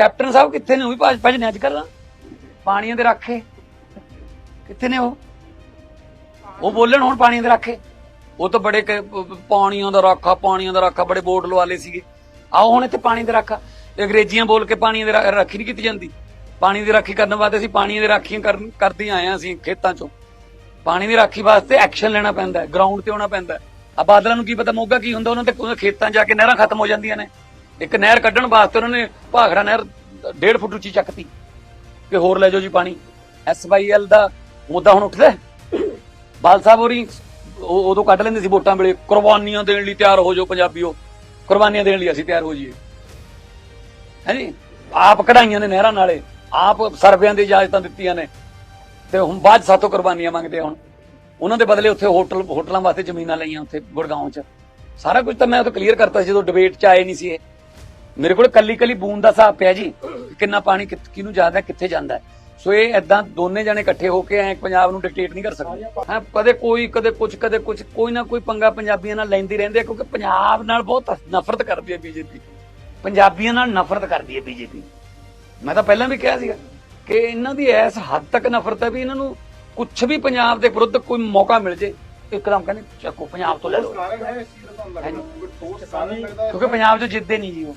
Captain ਸਾਹਿਬ ਕਿੱਥੇ ਨੇ? ਉਹ ਵੀ ਭੱਜ ਭੱਜ ਨੇ ਅੱਜ ਕੱਲ੍ਹ ਪਾਣੀਆਂ ਦੇ ਰਾਖੇ। ਕਿੱਥੇ ਨੇ ਉਹ? ਉਹ ਬੋਲਣ ਹੁਣ ਪਾਣੀਆਂ ਦੇ ਰਾਖੇ। ਉਹ ਤਾਂ ਬੜੇ ਪਾਣੀਆਂ ਦਾ ਰਾਖਾ, ਪਾਣੀਆਂ ਦਾ ਰਾਖਾ, ਬੜੇ ਬੋਰਡ ਲਵਾ ਲਏ ਸੀਗੇ। ਆਓ ਹੁਣ ਇੱਥੇ ਪਾਣੀ ਦੇ ਰਾਖਾ। ਅੰਗਰੇਜ਼ੀਆਂ ਬੋਲ ਕੇ ਪਾਣੀ ਦੇ ਰਾਖੀ ਨਹੀਂ ਕੀਤੀ ਜਾਂਦੀ। ਪਾਣੀ ਦੀ ਰਾਖੀ ਕਰਨ ਵਾਸਤੇ ਅਸੀਂ ਪਾਣੀ ਦੀ ਰਾਖੀਆਂ ਕਰਨ ਕਰਦੇ ਆਏ ਹਾਂ ਅਸੀਂ ਖੇਤਾਂ ਚੋਂ। ਪਾਣੀ ਦੀ ਰਾਖੀ ਵਾਸਤੇ ਐਕਸ਼ਨ ਲੈਣਾ ਪੈਂਦਾ ਹੈ, ਗਰਾਊਂਡ ਤੇ ਆਉਣਾ ਪੈਂਦਾ ਹੈ। ਆ ਬਾਦਲਾਂ ਨੂੰ ਕੀ ਪਤਾ ਮੋਗਾ ਕੀ ਹੁੰਦਾ, ਉਹਨਾਂ ਤੇ ਖੇਤਾਂ 'ਚ ਜਾ ਕੇ ਨਹਿਰਾਂ ਖਤਮ ਹੋ ਜਾਂਦੀਆਂ ਨੇ। ਇੱਕ ਨਹਿਰ ਕੱਢਣ ਵਾਸਤੇ ਉਹਨਾਂ ਨੇ ਭਾਖੜਾ ਨਹਿਰ 1.5 ਫੁੱਟ ਉੱਚੀ ਚੱਕਤੀ ਕਿ ਹੋਰ ਲੈ ਜਾਓ ਜੀ ਪਾਣੀ। ਐਸਵਾਈਐਲ ਦਾ ਮੁੱਦਾ ਹੁਣ ਉੱਠਦਾ ਬਾਲ ਸਾਹਿਬ ਹੋਰੀ ਉਹ- ਉਦੋਂ ਕੱਢ ਲੈਂਦੇ ਸੀ ਵੋਟਾਂ ਵੇਲੇ, ਕੁਰਬਾਨੀਆਂ ਦੇਣ ਲਈ ਤਿਆਰ ਹੋ ਜਾਓ ਪੰਜਾਬੀਓ। ਕੁਰਬਾਨੀਆਂ ਦੇਣ ਲਈ ਅਸੀਂ ਤਿਆਰ ਹੋ ਜਾਈਏ। ਹੈਂਜੀ ਆਪ ਕਢਾਈਆਂ ਨੇ ਨਹਿਰਾਂ ਨਾਲੇ, ਆਪ ਸਰਵਿਆਂ ਦੀ ਇਜਾਜ਼ਤਾਂ ਦਿੱਤੀਆਂ ਨੇ। ਤੇ ਹੁਣ ਬਾਅਦ 'ਚ ਸਾਥੋਂ ਕੁਰਬਾਨੀਆਂ ਮੰਗਦੇ ਹੁਣ। ਉਹਨਾਂ ਦੇ ਬਦਲੇ ਉੱਥੇ ਹੋਟਲ, ਹੋਟਲਾਂ ਵਾਸਤੇ ਜ਼ਮੀਨਾਂ ਲਈਆਂ ਉੱਥੇ ਗੁੜਗਾਉਂ 'ਚ। ਸਾਰਾ ਕੁਝ ਤਾਂ ਮੈਂ ਉਹ ਕਲੀਅਰ ਕਰਤਾ ਸੀ ਜਦੋਂ ਡਿਬੇਟ 'ਚ ਆਏ ਨਹੀਂ ਸੀ ਇਹ। ਮੇਰੇ ਕੋਲ ਕੱਲੀ ਕੱਲੀ ਬੂੰਦ ਦਾ ਹਿਸਾਬ ਪਿਆ ਜੀ। ਕਿੰਨਾ ਪਾਣੀ ਕਿਹਨੂੰ ਜਾਂਦਾ ਹੈ, ਕਿੱਥੇ ਜਾਂਦਾ ਹੈ। ਸੋ ਇਹ ਐਦਾਂ ਦੋਨੇ ਜਣੇ ਇਕੱਠੇ ਹੋ ਕੇ ਐ ਪੰਜਾਬ ਨੂੰ ਡਿਕਟੇਟ ਨਹੀਂ ਕਰ ਸਕਦੇ। ਹਾਂ ਕਦੇ ਕੋਈ ਕਦੇ ਕੁਝ ਕਦੇ ਕੁਝ ਕੋਈ ਨਾ ਕੋਈ ਪੰਗਾ ਪੰਜਾਬੀਆਂ ਨਾਲ ਲੈਂਦੀ ਰਹਿੰਦੇ ਆ ਕਿਉਂਕਿ ਪੰਜਾਬ ਨਾਲ ਬਹੁਤ ਨਫ਼ਰਤ ਕਰਦੀ ਹੈ ਬੀਜੇਪੀ। ਪੰਜਾਬੀਆਂ ਨਾਲ ਨਫ਼ਰਤ ਕਰਦੀ ਹੈ ਬੀਜੇਪੀ। ਮੈਂ ਤਾਂ ਪਹਿਲਾਂ ਵੀ ਕਿਹਾ ਸੀਗਾ ਕਿ ਇਹਨਾਂ ਦੀ ਐਸ ਹੱਦ ਤੱਕ ਨਫ਼ਰਤ ਹੈ ਵੀ ਇਹਨਾਂ ਨੂੰ ਕੁਝ ਵੀ ਪੰਜਾਬ ਦੇ ਵਿਰੁੱਧ ਕੋਈ ਮੌਕਾ ਮਿਲ ਜੇ ਇੱਕਦਮ ਕਹਿੰਦੇ ਚੱਕੋ ਪੰਜਾਬ ਤੋਂ ਲੈ ਲਓ। ਕਾਰਨ ਹੈ ਇਸ ਚੀਜ਼ ਦਾ ਤੁਹਾਨੂੰ ਲੱਗਦਾ? ਕੋਈ ਠੋਸ ਕਾਰਨ ਲੱਗਦਾ ਹੈ? ਕਿਉਂਕਿ ਪੰਜਾਬ 'ਚ ਜਿੱਤਦੇ ਨਹੀਂ ਜੀ ਉਹ।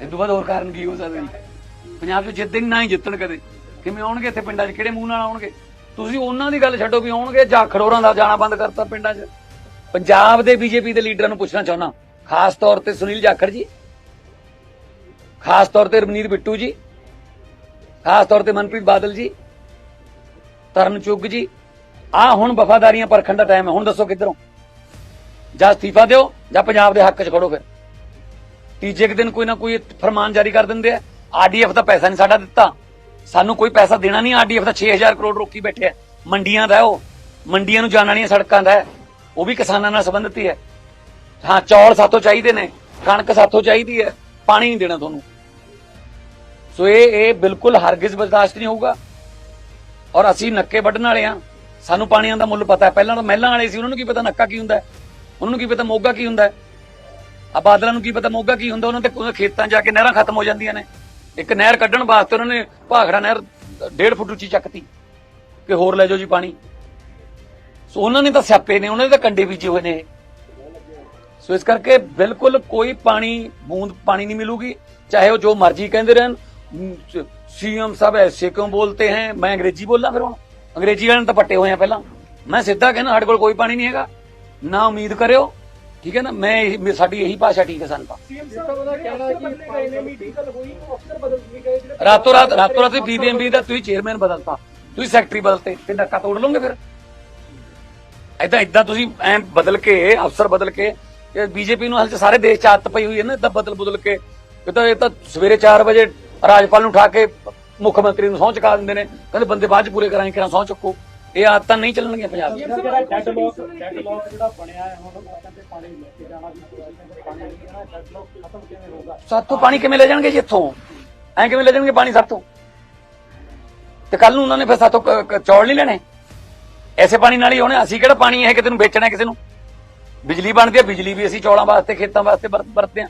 ਇਹ ਤੋਂ ਬਾਅਦ ਹੋਰ ਕਾਰਨ ਕੀ ਹੋ ਸਕਦਾ ਜੀ? ਪੰਜਾਬ 'ਚ ਜਿੱਤਦੇ ਨਾ ਹੀ ਜਿੱਤਣ ਕਦੇ। ਕਿਵੇਂ ਆਉਣਗੇ ਇੱਥੇ ਪਿੰਡਾਂ 'ਚ? ਕਿਹੜੇ ਮੂੰਹ ਨਾਲ ਆਉਣਗੇ? ਤੁਸੀਂ ਉਹਨਾਂ ਦੀ ਗੱਲ ਛੱਡੋ ਵੀ ਆਉਣਗੇ ਜਾਂ ਖੜੋਰਾਂ ਦਾ ਜਾਣਾ ਬੰਦ ਕਰਤਾ ਪਿੰਡਾਂ 'ਚ? ਪੰਜਾਬ ਦੇ ਬੀਜੇਪੀ ਦੇ ਲੀਡਰਾਂ ਨੂੰ ਪੁੱਛਣਾ ਚਾਹੁੰਦਾ। ਖਾਸ ਤੌਰ ਤੇ ਸੁਨੀਲ ਜਾਖੜ ਜੀ। ਖਾਸ ਤੌਰ ਤੇ ਰਮਨੀਤ ਬਿੱਟੂ ਜੀ। ਖਾਸ ਤੌਰ ਤੇ ਮਨਪ੍ਰੀਤ ਬਾਦਲ ਜੀ। ਤਰਨ ਚੁੱਗ ਜੀ। ਆ ਹੁਣ ਵਫਾਦਾਰੀਆਂ ਪਰਖਣ ਦਾ ਟਾਈਮ ਹੈ। ਹੁਣ ਦੱਸੋ ਕਿੱਧਰੋਂ? ਜਾਂ ਅਸਤੀਫਾ ਦਿਓ ਜਾਂ ਪੰਜਾਬ ਦੇ ਹੱਕ 'ਚ ਖੜੋ ਫਿਰ। ਤੀਜੇ ਕੁ ਦਿਨ ਕੋਈ ਨਾ ਕੋਈ ਫਰਮਾਨ ਜਾਰੀ ਕਰ ਦਿੰਦੇ ਆ। ਆਰਡੀਐਫ ਦਾ ਪੈਸਾ ਨਹੀਂ ਸਾਡਾ ਦਿੱਤਾ। ਸਾਨੂੰ ਕੋਈ ਪੈਸਾ ਦੇਣਾ ਨਹੀਂ। ਆਰਡੀਐਫ ਦਾ 6000 ਕਰੋੜ ਰੋਕੀ ਬੈਠੇ ਆ। ਮੰਡੀਆਂ ਦਾ ਉਹ। ਮੰਡੀਆਂ ਨੂੰ ਜਾਣ ਵਾਲੀਆਂ ਸੜਕਾਂ ਦਾ। ਉਹ ਵੀ ਕਿਸਾਨਾਂ ਨਾਲ ਸੰਬੰਧਿਤ ਹੀ ਹੈ ਹਾਂ, ਚੌਲ ਸਾਥੋਂ ਚਾਹੀਦੇ ਨੇ। ਕਣਕ ਸਾਥੋਂ ਚਾਹੀਦੀ ਹੈ। ਪਾਣੀ ਨਹੀਂ ਦੇਣਾ ਤੁਹਾਨੂੰ। ਸੋ ਇਹ ਇਹ ਬਿਲਕੁਲ ਹਰਗਿਜ਼ ਬਰਦਾਸ਼ਤ ਨਹੀਂ ਹੋਊਗਾ। ਔਰ ਅਸੀਂ ਨੱਕੇ ਵੱਢਣ ਵਾਲੇ ਆ ਸਾਨੂੰ ਪਾਣੀਆਂ ਦਾ ਮੁੱਲ ਪਤਾ ਹੈ। ਪਹਿਲਾਂ ਤਾਂ ਮਹਿਲਾਂ ਵਾਲੇ ਸੀ। ਉਹਨਾਂ ਨੂੰ ਕੀ ਪਤਾ ਨੱਕਾ ਕੀ ਹੁੰਦਾ ਉਹਨਾਂ ਨੂੰ ਕੀ ਪਤਾ ਮੋਗਾ ਕੀ ਹੁੰਦਾ ਆ ਬਾਦਲਾਂ ਨੂੰ ਕੀ ਪਤਾ ਮੋਗਾ ਕੀ ਹੁੰਦਾ, ਉਹਨਾਂ ਦੇ ਖੇਤਾਂ ਜਾ ਕੇ ਨਹਿਰਾਂ ਖਤਮ ਹੋ ਜਾਂਦੀਆਂ ਨੇ। ਇੱਕ ਨਹਿਰ ਕੱਢਣ ਵਾਸਤੇ ਉਹਨਾਂ ਨੇ ਭਾਖੜਾ ਨਹਿਰ 1.5 ਫੁੱਟ ਉੱਚੀ ਚੱਕਤੀ, ਕਿ ਹੋਰ ਲੈ ਜਾਓ ਜੀ ਪਾਣੀ। ਸੋ ਉਹਨਾਂ ਨੇ ਤਾਂ ਸਿਆਪੇ ਨੇ, ਉਹਨਾਂ ਦੇ ਤਾਂ ਕੰਡੇ ਬੀਜੇ ਹੋਏ ਨੇ ਸੋ ਇਸ ਕਰਕੇ ਬਿਲਕੁਲ ਕੋਈ ਪਾਣੀ, ਬੂੰਦ ਪਾਣੀ ਨਹੀਂ ਮਿਲੂਗੀ, ਚਾਹੇ ਉਹ ਜੋ ਮਰਜ਼ੀ ਕਹਿੰਦੇ ਰਹਿਣ। ਸੀਐਮ ਸਾਹਿਬ ਐਸੇ ਕਿਉਂ ਬੋਲਤੇ ਹੈ? ਮੈਂ ਅੰਗਰੇਜ਼ੀ ਬੋਲਾਂ ਫਿਰ ਹੁਣ। ਅੰਗਰੇਜ਼ੀ ਵਾਲਿਆਂ ਨੂੰ ਤਾਂ ਪੱਟੇ ਹੋਏ ਆ ਪਹਿਲਾਂ। ਮੈਂ ਸਿੱਧਾ ਕਹਿੰਦਾ, ਸਾਡੇ ਕੋਲ ਕੋਈ ਪਾਣੀ ਨਹੀਂ ਹੈਗਾ। ਨਾ ਉਮੀਦ ਕਰਿਓ ਠੀਕ ਹੈ ਨਾ? ਮੈਂ ਸਾਡੀ ਇਹੀ ਭਾਸ਼ਾ ਠੀਕ ਹੈ ਸਾਨੂੰ ਤਾਂ। ਸੀਐਮ ਸਾਹਿਬ ਦਾ ਕਹਿਣਾ ਹੈ ਕਿ ਪਾਣੀ ਦੀ ਮੀਟਿੰਗ ਕੱਲ ਹੋਈ ਉਹ ਅਫਸਰ ਬਦਲ ਵੀ ਗਏ ਜਿਹੜੇ ਰਾਤੋਂ ਰਾਤ ਰਾਤੋਂ ਰਾਤ ਬੀਬੀਐਮਬੀ ਦਾ ਤੁਸੀਂ ਚੇਅਰਮੈਨ ਬਦਲਤਾ। ਤੁਸੀਂ ਸੈਕਟਰੀ ਬਦਲਤੇ ਤੇ ਨੱਕਾ ਤੋੜ ਲਓਗੇ ਫਿਰ? ਏਦਾਂ ਏਦਾਂ ਤੁਸੀਂ ਐ ਬਦਲ ਕੇ ਅਫਸਰ ਬਦਲ ਕੇ ਇਹ ਬੀਜੇਪੀ ਨੂੰ ਹਾਲ ਚ ਸਾਰੇ ਦੇਸ਼ ਚ ਆਦਤ ਪਈ ਹੋਈ ਹੈ ਨਾ ਏਦਾਂ ਬਦਲ ਬਦਲ ਕੇ। ਇਹ ਤਾਂ ਇਹ ਤਾਂ ਸਵੇਰੇ 4 ਵਜੇ ਰਾਜਪਾਲ ਨੂੰ ਉਠਾ ਕੇ ਮੁੱਖ ਮੰਤਰੀ ਨੂੰ ਸਹੁੰ ਚੁਕਾ ਦਿੰਦੇ ਨੇ। ਕਹਿੰਦੇ ਬੰਦੇ ਬਾਅਦ ਚ ਪੂਰੇ ਕਰਾਂਗੇ ਕਿਰਾਂ ਸਹੁੰ ਚੁੱਕੋ? ਇਹ ਆਦਤਾਂ ਨਹੀਂ ਚੱਲਣਗੀਆਂ ਪੰਜਾਬ 'ਚ ਜਿਹੜਾ ਡੈਡ ਲੋਕ ਡੈਡ ਲੋਕ ਜਿਹੜਾ ਬਣਿਆ ਹੈ ਹੁਣ ਕਹਿੰਦੇ ਪਾਣੀ ਲੈ ਕੇ ਜਾਣਾ ਵੀ ਪਾਣੀ ਲੈਣਾ ਡੈਡ ਲੋਕ ਖਤਮ ਕਿਵੇਂ ਹੋਊਗਾ? ਸਾਤੋਂ ਪਾਣੀ ਕਿਵੇਂ ਲੈ ਜਾਣਗੇ ਜੀ ਇੱਥੋਂ? ਐ ਕਿਵੇਂ ਲੈ ਜਾਣਗੇ ਪਾਣੀ ਸਾਤੋਂ ਤੇ ਕੱਲ ਨੂੰ ਉਹਨਾਂ ਨੇ ਫਿਰ ਕ- ਚੌਲ ਨਹੀਂ ਲੈਣੇ? ਐਸੇ ਪਾਣੀ ਨਾਲ ਹੀ ਹੋਣੇ। ਅਸੀਂ ਕਿਹੜਾ ਪਾਣੀ ਇਹ ਕਿਸੇ ਨੂੰ ਵੇਚਣਾ ਕਿਸੇ ਨੂੰ? ਬਿਜਲੀ ਬਣਦੀ ਹੈ ਬਿਜਲੀ ਵੀ ਅਸੀਂ ਚੌਲਾਂ ਵਾਸਤੇ ਖੇਤਾਂ ਵਾਸਤੇ ਵਰਤ- ਵਰਤਦੇ ਆ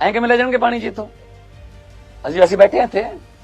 ਐ ਕਿਵੇਂ ਲੈ ਜਾਣਗੇ ਪਾਣੀ ਜੀ ਇੱਥੋਂ? ਅਸੀਂ ਅਸੀਂ ਬੈਠੇ ਇੱਥੇ।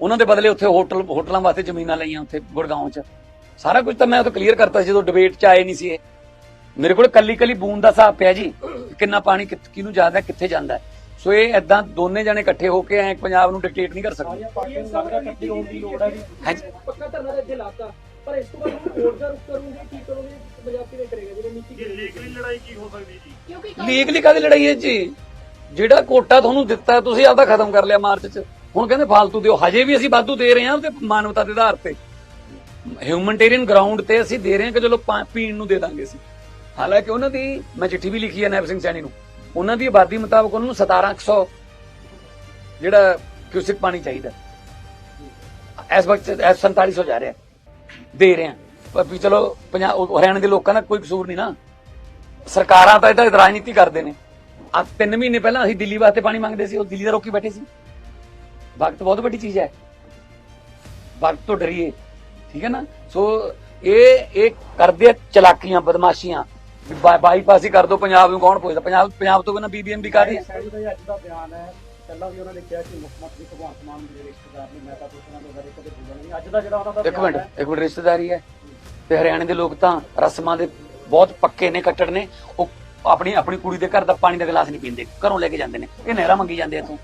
ਉਹਨਾਂ ਦੇ ਬਦਲੇ ਉੱਥੇ ਹੋਟਲ ਹੋਟਲਾਂ ਵਾਸਤੇ ਜ਼ਮੀਨਾਂ ਲਈਆਂ ਉੱਥੇ ਗੁੜਗਾਉਂ 'ਚ। ਸਾਰਾ ਕੁਝ ਤਾਂ ਮੈਂ ਉਹ ਕਲੀਅਰ ਕਰਤਾ ਸੀ ਜਦੋਂ ਡਿਬੇਟ 'ਚ ਆਏ ਨਹੀਂ ਸੀ ਇਹ। ਮੇਰੇ ਕੋਲ ਕੱਲੀ ਕੱਲੀ ਬੂੰਦ ਦਾ ਹਿਸਾਬ ਪਿਆ ਜੀ ਕਿੰਨਾ ਪਾਣੀ ਕਿਹਨੂੰ ਜਾਂਦਾ ਕਿੱਥੇ ਜਾਂਦਾ। ਸੋ ਇਹ ਐਦਾਂ ਦੋਨੇ ਜਣੇ ਇਕੱਠੇ ਹੋ ਕੇ ਐ ਪੰਜਾਬ ਨੂੰ ਡਿਕਟੇਟ ਨਹੀਂ ਕਰ ਸਕਦੇ। ਸਾਰੀਆਂ ਪਾਰਟੀਆਂ ਨੂੰ ਲੱਗਦਾ ਇਕੱਠੀ ਹੋਣ ਦੀ ਲੋੜ ਹੈ ਵੀ ਹਾਂਜੀ। ਪੱਕਾ ਧਰਨਾ ਦੇ ਇੱਥੇ ਲਾਤਾ। ਪਰ ਇਸ ਤੋਂ ਬਾਅਦ ਹੁਣ ਕੋਰਟ ਦਾ ਰੁਖ ਕਰੋਗੇ ਕੀ ਕਰੋਗੇ ਪੰਜਾਬ ਕਿਵੇਂ ਕਰੇਗਾ? ਜਿਹੜੇ ਨੀਤੀ ਲੀਗਲੀ ਲੜਾਈ ਕੀ ਹੋ ਸਕਦੀ ਜੀ? ਕਿਉਂਕਿ ਲੀਗਲੀ ਕਾਦੀ ਲੜਾਈ ਹੈ ਜੀ? ਜਿਹੜਾ ਕੋਟਾ ਤੁਹਾਨੂੰ ਦਿੱਤਾ ਤੁਸੀਂ ਆਪਦਾ ਖਤਮ ਕਰ ਲਿਆ ਮਾਰਚ 'ਚ। ਹੁਣ ਕਹਿੰਦੇ ਫਾਲਤੂ ਦਿਓ। ਹਜੇ ਵੀ ਅਸੀਂ ਵਾਧੂ ਦੇ ਰਹੇ ਹਾਂ ਤੇ ਮਾਨਵਤਾ ਦੇ ਆਧਾਰ ਤੇ। ਹਿਊਮਨਟੇਰੀਅਨ ਗਰਾਊਂਡ ਤੇ ਅਸੀਂ ਦੇ ਰਹੇ ਹਾਂ ਕਿ ਚਲੋ ਪੀਣ ਨੂੰ ਦੇ ਦਾਂਗੇ ਅਸੀਂ। ਹਾਲਾਂਕਿ ਉਹਨਾਂ ਦੀ, ਮੈਂ ਚਿੱਠੀ ਵੀ ਲਿਖੀ ਹੈ ਨੈਬ ਸਿੰਘ ਸੈਣੀ ਨੂੰ। ਉਹਨਾਂ ਦੀ ਆਬਾਦੀ ਮੁਤਾਬਕ ਉਹਨਾਂ ਨੂੰ 1700 ਜਿਹੜਾ ਕਿਊਸਿਕ ਪਾਣੀ ਚਾਹੀਦਾ। ਇਸ ਵਕਤ ਇਸ 4700 ਜਾ ਰਿਹਾ। ਦੇ ਰਹੇ ਆ ਵੀ ਚਲੋ ਪੰਜਾਬ ਉਹ ਹਰਿਆਣਾ ਦੇ ਲੋਕਾਂ ਦਾ ਕੋਈ ਕਸੂਰ ਨਹੀਂ ਨਾ। ਸਰਕਾਰਾਂ ਤਾਂ ਇਹਦਾ ਰਾਜਨੀਤੀ ਕਰਦੇ ਨੇ। ਆ ਤਿੰਨ ਮਹੀਨੇ ਪਹਿਲਾਂ ਅਸੀਂ ਦਿੱਲੀ ਵਾਸਤੇ ਪਾਣੀ ਮੰਗਦੇ ਸੀ, ਉਹ ਦਿੱਲੀ ਦਾ ਰੋਕੀ ਬੈਠੇ ਸੀ। ਵਕਤ ਬਹੁਤ ਵੱਡੀ ਚੀਜ਼ ਹੈ। ਵਕਤ ਤੋਂ ਡਰੀਏ ਠੀਕ ਹੈ ਨਾ? ਸੋ ਇਹ ਇਹ ਕਰਦੇ ਆ ਚਲਾਕੀਆਂ ਬਦਮਾਸ਼ੀਆਂ। ਬਾਈਪਾਸ ਹੀ ਕਰ ਦੋ ਪੰਜਾਬ ਨੂੰ ਕੌਣ ਪੁੱਛਦਾ? ਪੰਜਾਬ ਪੰਜਾਬ ਤੋਂ ਬਿਨਾਂ ਕਰ ਰਹੀ ਹੈ ਅੱਜ ਦਾ ਬਿਆਨ ਹੈ। ਪਹਿਲਾਂ ਵੀ ਉਹਨਾਂ ਨੇ ਕਿਹਾ ਕਿ ਮੁੱਖ ਮੰਤਰੀ ਭਗਵੰਤ ਮਾਨ ਮੇਰੇ ਰਿਸ਼ਤੇਦਾਰ ਨੇ ਮੈਂ ਤਾਂ ਪੁੱਛਣਾ ਦੇ ਬਾਰੇ ਕਦੇ ਬੋਲਣਾ ਨਹੀਂ ਅੱਜ ਦਾ ਜਿਹੜਾ ਉਹਨਾਂ ਦਾ ਇੱਕ ਮਿੰਟ ਇੱਕ ਮਿੰਟ ਰਿਸ਼ਤੇਦਾਰੀ ਹੈ। ਤੇ ਹਰਿਆਣੇ ਦੇ ਲੋਕ ਤਾਂ ਰਸਮਾਂ ਦੇ ਬਹੁਤ ਪੱਕੇ ਨੇ ਕੱਟੜ ਨੇ। ਉਹ ਆਪਣੀ ਆਪਣੀ ਕੁੜੀ ਦੇ ਘਰ ਦਾ ਪਾਣੀ ਦਾ ਗਲਾਸ ਨਹੀਂ ਪੀਂਦੇ। ਘਰੋਂ ਲੈ ਕੇ ਜਾਂਦੇ ਨੇ। ਇਹ ਨਹਿਰਾ ਮੰਗੀ ਜਾਂਦੇ ਤੂੰ।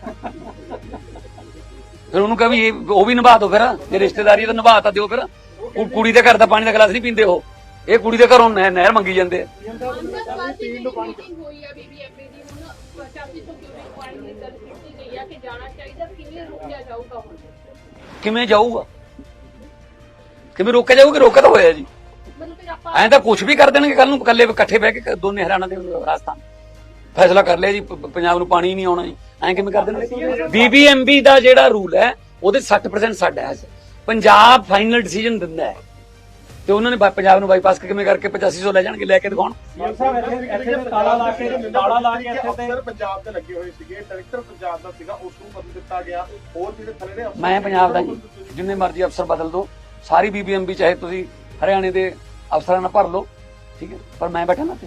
ਫਿਰ ਉਹਨੂੰ ਕਹ ਵੀ ਇਹ ਉਹ ਵੀ ਨਿਭਾ ਦੋ ਫਿਰ ਜੇ ਰਿਸ਼ਤੇਦਾਰੀ ਤਾਂ ਨਿਭਾ ਤਾਂ ਦਿਓ ਫਿਰ। ਉਹ ਕੁੜੀ ਦੇ ਘਰ ਦਾ ਪਾਣੀ ਦਾ ਗਲਾਸ ਨਹੀਂ ਪੀਂਦੇ ਉਹ। ਇਹ ਕੁੜੀ ਦੇ ਘਰੋਂ ਨਹਿ- ਨਹਿਰ ਮੰਗੀ ਜਾਂਦੇ ਆ। ਅੰਮ੍ਰਿਤਸਰ ਦੀ ਜਿਹੜੀ ਮੀਟਿੰਗ ਹੋਈ ਹੈ ਬੀਬੀਐਮਪੀ ਦੀ ਹੁਣ 8500 ਕਿਊਬਿਕ ਪੁਆਇੰਟ ਦੀ ਗੱਲ ਕੀਤੀ ਗਈ ਹੈ ਕਿ ਜਾਣਾ ਚਾਹੀਦਾ ਕਿਵੇਂ ਜਾਊਗਾ? ਕਿਵੇਂ ਰੋਕਿਆ ਜਾਊਗਾ ਕਿ ਰੋਕਿਆ ਤਾਂ ਹੋਇਆ ਜੀ? ਐਂ ਤਾਂ ਕੁਝ ਵੀ ਕਰ ਦੇਣਗੇ ਕੱਲ ਨੂੰ ਇਕੱਲੇ ਇਕੱਠੇ ਬਹਿ ਕੇ ਦੋਨੇ ਹਰਿਆਣਾ ਦੇ ਰਾਜਸਥਾਨ। ਫੈਸਲਾ ਕਰ ਲਿਆ ਜੀ ਪ- ਪੰਜਾਬ ਨੂੰ ਪਾਣੀ ਹੀ ਨਹੀਂ ਆਉਣਾ ਜੀ। ਐਂ ਕਿਵੇਂ ਕਰ ਦੇਣਗੇ ਬੀਬੀਐਮਬੀ ਦਾ ਜਿਹੜਾ ਰੂਲ ਹੈ ਉਹਦੇ 60% ਸਾਡਾ ਹੈ। ਪੰਜਾਬ ਫਾਈਨਲ ਡਿਸੀਜਨ ਦਿੰਦਾ ਹੈ। ਤੇ ਉਹਨਾਂ ਨੇ ਬਾ- ਪੰਜਾਬ ਨੂੰ ਬਾਈਪਾਸ ਕਿਵੇਂ ਕਰਕੇ 8500 ਲੈ ਜਾਣਗੇ ਲੈ ਕੇ ਦਿਖਾਉਣ? ਸੀਐਮ ਸਾਹਿਬ ਇੱਥੇ ਇੱਥੇ ਤੇ ਤਾਲਾ ਲਾ ਕੇ ਤਾਲਾ ਲਾ ਕੇ ਇੱਥੇ ਤੇ ਅਫਸਰ ਪੰਜਾਬ ਦੇ ਲੱਗੇ ਹੋਏ ਸੀਗੇ ਡਾਇਰੈਕਟਰ ਪੰਜਾਬ ਦਾ ਸੀਗਾ ਉਸ ਨੂੰ ਬਦਲ ਦਿੱਤਾ ਗਿਆ। ਹੋਰ ਜਿਹੜੇ ਥੱਲੇ ਦੇ ਅਫਸਰ ਮੈਂ ਪੰਜਾਬ ਦਾ ਜੀ। ਜਿੰਨੇ ਮਰਜ਼ੀ ਅਫਸਰ ਬਦਲ ਦੋ। ਸਾਰੀ ਬੀਬੀਐਮਬੀ ਚਾਹੇ ਤੁਸੀਂ ਹਰਿਆਣੇ ਦੇ ਅਫਸਰਾਂ ਨਾਲ ਭਰ ਲਓ। ਠੀਕ ਹੈ? ਪਰ ਮੈਂ ਬੈਠਾ ਨਾ ਤੇ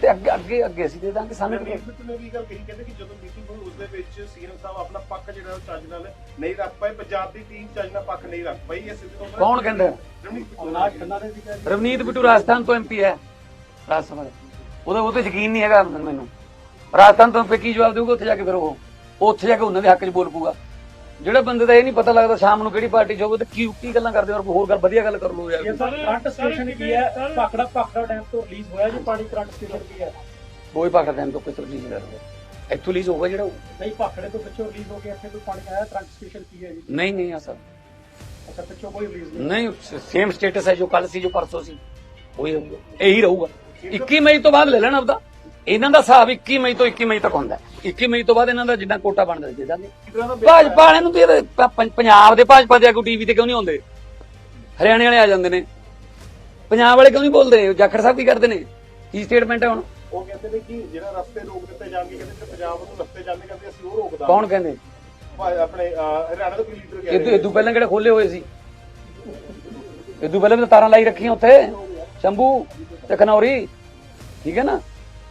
ਤੇ ਅੱਗੇ ਅੱਗੇ ਅੱਗੇ ਅਸੀਂ ਦੇ ਦਾਂਗੇ ਸਾਨੂੰ ਨੇ ਵੀ ਗੱਲ ਕਹੀ ਕਹਿੰਦੇ ਕਿ ਜਦੋਂ ਮੀਟਿੰਗ ਹੋਈ ਉਸ ਦੇ ਵਿੱਚ ਸੀਐਮ ਸਾਹਿਬ ਆਪਣਾ ਪੱਖ ਜਿਹੜਾ ਉਹ ਚੱਜ ਨਾਲ ਨਹੀਂ ਰੱਖ ਪਾਏ। ਪੰਜਾਬ ਦੀ ਟੀਮ ਚੱਜ ਨਾਲ ਪੱਖ ਨਹੀਂ ਰੱਖ ਪਾਈ। ਇਹ ਸਿੱਧੇ ਤੌਰ ਤੇ ਕੌਣ ਕਹਿੰਦਾ? ਰਵਨੀਤ ਬਿੱਟੂ ਰਾਜਸਥਾਨ ਤੋਂ ਐਮਪੀ ਹੈ ਰਾਜ ਸਭਾ ਦਾ ਉਹਦਾ ਉਹ ਤੇ ਯਕੀਨ ਨਹੀਂ ਹੈਗਾ ਮੈਨੂੰ। ਰਾਜਸਥਾਨ ਤੋਂ ਫਿਰ ਕੀ ਜਵਾਬ ਦੇਊਗਾ? ਉੱਥੇ ਜਾ ਕੇ ਫਿਰ ਉਹ ਉਹ ਉੱਥੇ ਜਾ ਕੇ ਉਹਨਾਂ ਦੇ ਹੱਕ 'ਚ ਬੋਲ ਪੂਗਾ ਜਿਹੜਾ ਬੰਦੇ ਦਾ ਇਹ ਨਹੀਂ ਪਤਾ ਲੱਗਦਾ ਸ਼ਾਮ ਨੂੰ ਕਿਹੜੀ ਪਾਰਟੀ 'ਚ ਹੋਵੇ ਤੇ ਕੀ ਕੀ ਗੱਲਾਂ ਕਰਦੇ ਔਰ ਹੋਰ ਗੱਲ ਵਧੀਆ ਗੱਲ ਕਰ ਲਓ ਯਾਰ। ਸੀਐਮ ਸਾਹਿਬ ਕਰੰਟ ਸਟੇਸ਼ਨ ਕੀ ਹੈ? ਭਾਖੜਾ ਭਾਖੜਾ ਡੈਮ ਤੋਂ ਰਿਲੀਜ਼ ਹੋਇਆ ਜੀ ਪਾਣੀ ਕਰੰਟ ਸਟੇਸ਼ਨ ਕੀ ਹੈ? ਕੋਈ ਪਾਕਰ ਦੇਣ ਤੋਂ ਕੋਈ ਤਬਦੀਲ ਨਹੀਂ ਕਰਦਾ ਇੱਥੋਂ ਲੀਜ਼ ਹੋਊਗਾ ਜਿਹੜਾ। ਨਹੀਂ ਭਾਖੜੇ ਤੋਂ ਪਿੱਛੋਂ ਰਿਲੀਜ਼ ਹੋ ਕੇ ਇੱਥੇ ਕੋਈ ਪਾਣੀ ਆਇਆ ਕਰੰਟ ਸਟੇਸ਼ਨ ਕੀ ਹੈ ਜੀ? ਨਹੀਂ ਨਹੀਂ ਆ ਸਰ। ਅੱਛਾ ਪਿੱਛੋਂ ਕੋਈ ਰਿਲੀਜ਼ ਨਹੀਂ ਨਹੀਂ ਸੇਮ ਸਟੇਟਸ ਹੈ ਜੋ ਕੱਲ ਸੀ ਜੋ ਪਰਸੋਂ ਸੀ। ਉਹੀ ਰਹੂਗਾ ਇਹੀ ਰਹੂਗਾ। 21 ਮਈ ਤੋਂ ਬਾਅਦ ਲੈ ਲੈਣਾ ਆਪਦਾ ਇਹਨਾਂ ਦਾ ਹਿਸਾਬ 21 ਮਈ ਤੋਂ 21 ਮਈ ਤੱਕ ਹੁੰਦਾ। ਹੈ। 21 ਮਈ ਤੋਂ ਬਾਅਦ ਇਹਨਾਂ ਦਾ ਜਿੰਨਾ ਕੋਟਾ ਬਣਦਾ ਦੇ ਦਾਂਗੇ ਭਾਜਪਾ ਵਾਲਿਆਂ ਨੂੰ ਪ- ਪੰਜਾਬ ਦੇ ਭਾਜਪਾ ਦੇ ਆਗੂ ਟੀਵੀ ਤੇ ਕਿਉਂ ਨਹੀਂ ਆਉਂਦੇ? ਹਰਿਆਣੇ ਵਾਲੇ ਆ ਜਾਂਦੇ ਨੇ। ਪੰਜਾਬ ਵਾਲੇ ਕਿਉਂ ਨਹੀਂ ਬੋਲਦੇ? ਜਾਖੜ ਸਾਹਿਬ ਕੀ ਕਰਦੇ ਨੇ? ਕੀ ਸਟੇਟਮੈਂਟ ਹੈ ਹੁਣ? ਉਹ ਕਹਿੰਦੇ ਨੇ ਕਿ ਜਿਹੜਾ ਰਸਤੇ ਰੋਕ ਦਿੱਤੇ ਜਾਣਗੇ ਕਹਿੰਦੇ ਪੰਜਾਬ ਨੂੰ ਰਸਤੇ ਜਾਂਦੇ ਕਹਿੰਦੇ ਅਸੀਂ ਉਹ ਰੋਕਦਾ ਕੌਣ ਕਹਿੰਦੇ? ਆਪਣੇ ਹਰਿਆਣਾ ਦਾ ਕੋਈ ਲੀਡਰ ਕਹਿ ਇਦੋਂ ਇਦੋਂ ਪਹਿਲਾਂ ਕਿਹੜੇ ਖੋਲੇ ਹੋਏ ਸੀ? ਇਦੋਂ ਪਹਿਲਾਂ ਵੀ ਤਾਂ ਤਾਰਾਂ ਲਾਈ ਰੱਖੀਆਂ ਉੱਥੇ। ਸ਼ੰਭੂ ਤੇ ਖਨੌਰੀ। ਠੀਕ ਹੈ ਨਾ?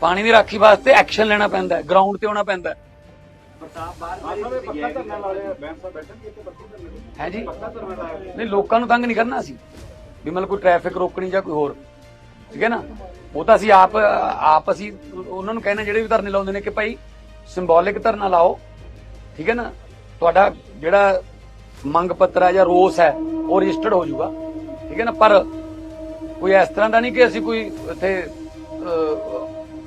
ਪਾਣੀ ਦੀ ਰਾਖੀ ਵਾਸਤੇ ਐਕਸ਼ਨ ਲੈਣਾ ਪੈਂਦਾ ਹੈ ਗਰਾਊਂਡ ਤੇ ਆਉਣਾ ਪੈਂਦਾ। ਹੈ ਪ੍ਰਤਾਪ ਬਾਹਰ ਪੱਕਾ ਧਰਨਾ ਲਾ ਰਿਹਾ ਬੈਂਸ ਸਾਹਿਬ ਬੈਠਣਗੇ ਇੱਥੇ ਪੱਕੀ ਧਰਨੇ ਹੈ ਜੀ? ਪੱਕਾ ਧਰਨਾ ਲਾਇਆ ਨਹੀਂ, ਲੋਕਾਂ ਨੂੰ ਤੰਗ ਨਹੀਂ ਕਰਨਾ ਅਸੀਂ। ਵੀ ਮਤਲਬ ਕੋਈ ਟ੍ਰੈਫਿਕ ਰੋਕਣੀ ਜਾਂ ਕੋਈ ਹੋਰ। ਠੀਕ ਹੈ ਨਾ? ਉਹ ਤਾਂ ਅਸੀਂ ਆਪ ਆਪ ਅਸੀਂ ਉਹਨਾਂ ਨੂੰ ਕਹਿੰਦੇ ਜਿਹੜੇ ਵੀ ਧਰਨੇ ਲਾਉਂਦੇ ਨੇ ਕਿ ਭਾਈ ਸਿੰਬੋਲਿਕ ਧਰਨਾ ਲਾਓ। ਠੀਕ ਹੈ ਨਾ? ਤੁਹਾਡਾ ਜਿਹੜਾ ਮੰਗ ਪੱਤਰ ਹੈ ਜਾਂ ਰੋਸ ਹੈ, ਉਹ ਰਜਿਸਟਰਡ ਹੋ ਜਾਊਗਾ। ਠੀਕ ਹੈ ਨਾ? ਪਰ ਕੋਈ ਇਸ ਤਰ੍ਹਾਂ ਦਾ ਨਹੀਂ ਕਿ ਅਸੀਂ ਕੋਈ ਇੱਥੇ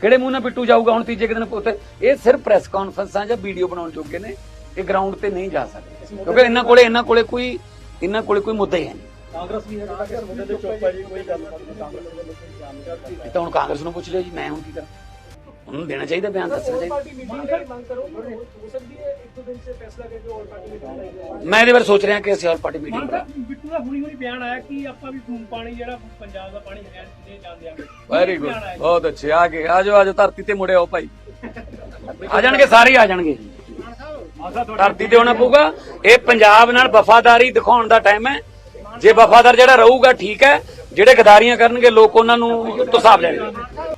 ਕਿਹੜੇ ਮੂੰਹ ਨਾਲ ਪਿੱਟੂ ਜਾਊਗਾ ਹੁਣ ਤੀਜੇ ਕੁ ਦਿਨ ਉੱਥੇ? ਇਹ ਸਿਰਫ ਪ੍ਰੈਸ ਕਾਨਫਰੰਸਾਂ ਜਾਂ ਵੀਡੀਓ ਬਣਾਉਣ ਜੋਗੇ ਨੇ। ਇਹ ਗਰਾਊਂਡ ਤੇ ਨਹੀਂ ਜਾ ਸਕਦੇ। ਕਿਉਂਕਿ ਇਹਨਾਂ ਕੋਲੇ ਇਹਨਾਂ ਕੋਲੇ ਕੋਈ ਇਹਨਾਂ ਕੋਲੇ ਕੋਈ ਮੁੱਦਾ ਹੀ ਹੈ ਨਹੀਂ। ਕਾਂਗਰਸ ਵੀ ਹੈ। ਜਿਹੜਾ ਮੁੱਦੇ ਤੇ ਚੁੱਪ ਹੈ ਜੀ ਕੋਈ ਗੱਲ ਨਹੀਂ ਕਾਂਗਰਸ ਵੱਲੋਂ ਕੋਈ ਬਿਆਨ ਨਹੀਂ। ਕਰਦੀ ਇਹ ਤਾਂ ਹੁਣ ਕਾਂਗਰਸ ਨੂੰ ਪੁੱਛ ਲਿਓ ਜੀ ਮੈਂ ਹੁਣ ਕੀ ਕਰਾਂ? ਉਹਨੂੰ ਦੇਣਾ ਚਾਹੀਦਾ ਬਿਆਨ ਦੱਸਣਾ ਚਾਹੀਦਾ। ਮੈਂ ਇਹਦੇ ਬਾਰੇ ਸੋਚ ਰਿਹਾ ਕਿ ਅਸੀਂ ਆਲ ਪਾਰਟੀ ਮੀਟਿੰਗ ਬਿੱਟੂ ਦਾ ਹੁਣੀ ਹੁਣੀ ਬਿਆਨ ਆਇਆ ਕਿ ਆਪਾਂ ਵੀ ਪਾਣੀ ਜਿਹੜਾ ਪੰਜਾਬ ਦਾ ਪਾਣੀ ਹੈ ਦੇ ਜਾਂਦੇ ਆ ਵੈਰੀ ਗੁੱਡ ਬਹੁਤ ਅੱਛੇ। ਆ ਗਏ। ਆਜੋ ਆਜੋ ਧਰਤੀ ਤੇ ਮੁੜੇ ਭਾਈ। ਆ ਜਾਣਗੇ ਸਾਰੇ ਆ ਜਾਣਗੇ। ਧਰਤੀ ਤੇ ਹੋਣਾ ਪਊਗਾ। ਇਹ ਪੰਜਾਬ ਨਾਲ ਵਫਾਦਾਰੀ ਦਿਖਾਉਣ ਦਾ ਟਾਈਮ ਹੈ। ਜੇ ਵਫਾਦਾਰ ਜਿਹੜਾ ਰਹੂਗਾ ਠੀਕ ਹੈ। ਜਿਹੜੇ ਗਦਾਰੀਆਂ ਕਰਨਗੇ ਲੋਕ ਉਹਨਾਂ ਨੂੰ ਤਸਾਬ ਲੈਣਗੇ।